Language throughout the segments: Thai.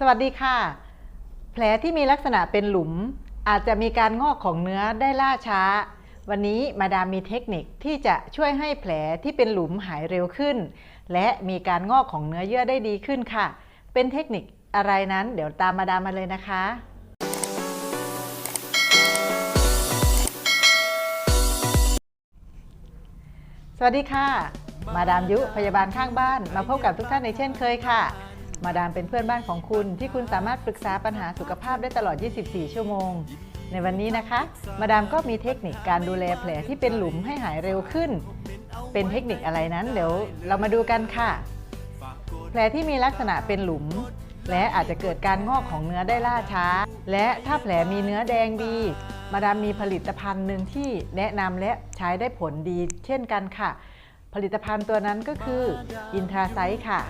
สวัสดีค่ะ แผลที่มีลักษณะเป็นหลุม อาจจะมีการงอกของเนื้อได้ล่าช้า วันนี้มาดามมีเทคนิคที่จะช่วยให้แผลที่เป็นหลุมหายเร็วขึ้น และมีการงอกของเนื้อเยื่อได้ดีขึ้นค่ะ เป็นเทคนิคอะไรนั้นเดี๋ยวตามมาดามมาเลยนะคะสวัสดีค่ะ มาดามยุพยาบาลข้างบ้านมาพบกับทุกท่านในเช่นเคยค่ะ มาดามเป็นเพื่อนบ้านของคุณ ที่คุณสามารถปรึกษาปัญหาสุขภาพได้ตลอด 24 ชั่วโมง ในวันนี้นะคะ มาดามก็มีเทคนิคการดูแลแผลที่เป็นหลุมให้หายเร็วขึ้น เป็นเทคนิคอะไรนั้น เดี๋ยวเรามาดูกันค่ะ แผลที่มีลักษณะเป็นหลุม และอาจจะเกิดการงอกของเนื้อได้ล่าช้า และถ้าแผลมีเนื้อแดงดี มาดามมีผลิตภัณฑ์หนึ่งที่แนะนำและใช้ได้ผลดี เช่นกันค่ะ ผลิตภัณฑ์ตัวนั้นก็คืออินทราไซต์ค่ะ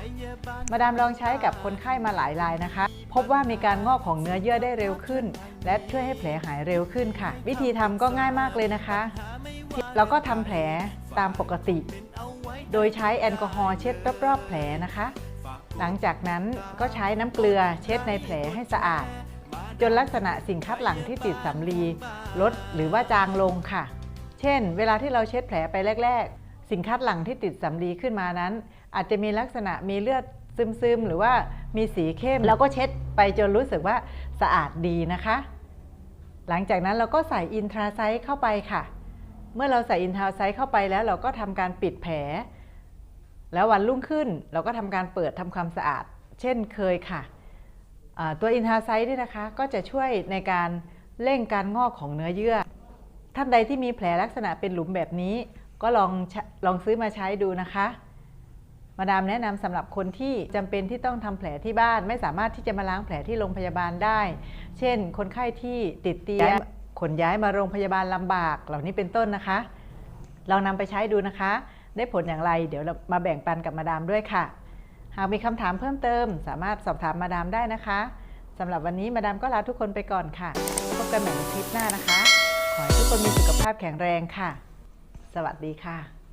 มาดามลองใช้กับคนไข้มาหลายรายนะคะ พบว่ามีการงอกของเนื้อเยื่อได้เร็วขึ้น และช่วยให้แผลหายเร็วขึ้นค่ะ วิธีทำก็ง่ายมากเลยนะคะ เราก็ทำแผลตามปกติ โดยใช้แอลกอฮอล์เช็ดรอบๆแผลนะคะ หลังจากนั้นก็ใช้น้ำเกลือเช็ดในแผลให้สะอาด จนลักษณะสิ่งคัดหลังที่ติดสำลีลดหรือว่าจางลงค่ะ เช่น เวลาที่เราเช็ดแผลไปแรก สิ่งคัดหลั่งที่ติดสำลีขึ้นมานั้น อาจจะมีลักษณะมีเลือดซึมๆ หรือว่ามีสีเข้ม แล้วก็เช็ดไปจนรู้สึกว่าสะอาดดีนะคะ หลังจากนั้นเราก็ใส่อินทราไซต์เข้าไปค่ะ เมื่อเราใส่อินทราไซต์เข้าไปแล้วเราก็ทำการปิดแผล แล้ววันรุ่งขึ้นเราก็ทำการเปิดทำความสะอาด เช่นเคยค่ะ ตัวอินทราไซต์นี่นะคะ ก็จะช่วยในการเร่งการงอกของเนื้อเยื่อ ท่านใดที่มีแผลลักษณะเป็นหลุมแบบนี้ ก็ลองลองซื้อมาใช้ดูนะคะ มาดามแนะนำสำหรับคนที่จำเป็นที่ต้องทำแผลที่บ้าน ไม่สามารถที่จะมาล้างแผลที่โรงพยาบาลได้ เช่น คนไข้ที่ติดเตียงขนย้ายมาโรงพยาบาลลำบากเหล่านี้เป็นต้นนะคะ ลองนำไปใช้ดูนะคะ ได้ผลอย่างไร เดี๋ยวมาแบ่งปันกับมาดามด้วยค่ะ หากมีคำถามเพิ่มเติม สามารถสอบถามมาดามได้นะคะสำหรับวันนี้มาดามก็ลาทุกคนไปก่อนค่ะ พบกันใหม่ในคลิปหน้านะคะ ขอให้ทุกคนมีสุขภาพแข็งแรงค่ะ สวัสดีค่ะ